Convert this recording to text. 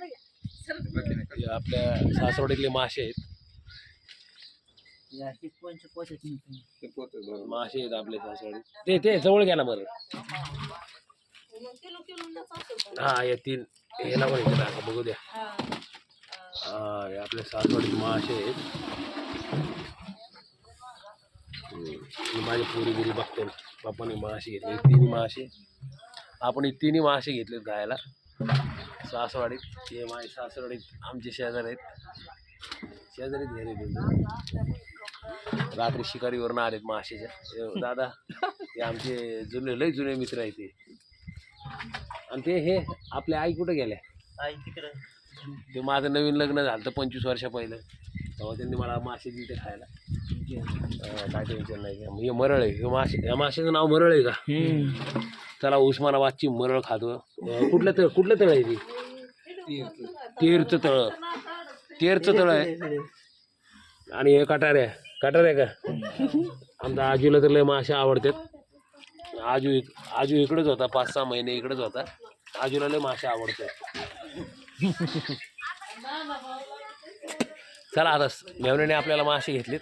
हे आपल्या सासवडीतले मासे आहेत. मासे आहेत आपले सासवडी ते ते जवळ घ्या ना बरं. हा हे तीन. हे ना बघू द्या. हा हे आपले सासवडी मासे आहेत. हे माझे पुरी बिरी बघते बापाने मासे घेतले. तिन्ही मासे. आपण हे तिन्ही मासे घेतलेत गायला सासवाडीत हे माझे सासवाडीत आमचे शेजारी आहेत. शेजारीच घरी त्यांचं रात्री शिकारीवरून आलेत मासेच्या हे दादा हे आमचे जुने लय जुने मित्र आहेत ते. आणि ते हे आपल्या आई कुठे गेल्या? आई तिकडे. ते माझं नवीन लग्न झालं होतं पंचवीस वर्षा पहिलं. तेव्हा त्यांनी मला मासे दिले खायला. काय टेन्शन नाही. हे मरळ आहे. हे मासे या माशाचं नाव मरळ आहे का? चला उस्मानाबादची मरळ खातो. कुठलं तळ कुठलं तळ आहे ती? तीर्थ तळ तीर्थ तळ आहे. आणि हे कटाऱ्या कटाऱ्या का? आमच्या आजूला तर लय मासे आवडतात. आजू इक आजू इकडेच होता पाच सहा महिने इकडेच होता. आजूला लय मासे आवडतात. चला आता मेवण्याने आपल्याला मासे घेतलेत.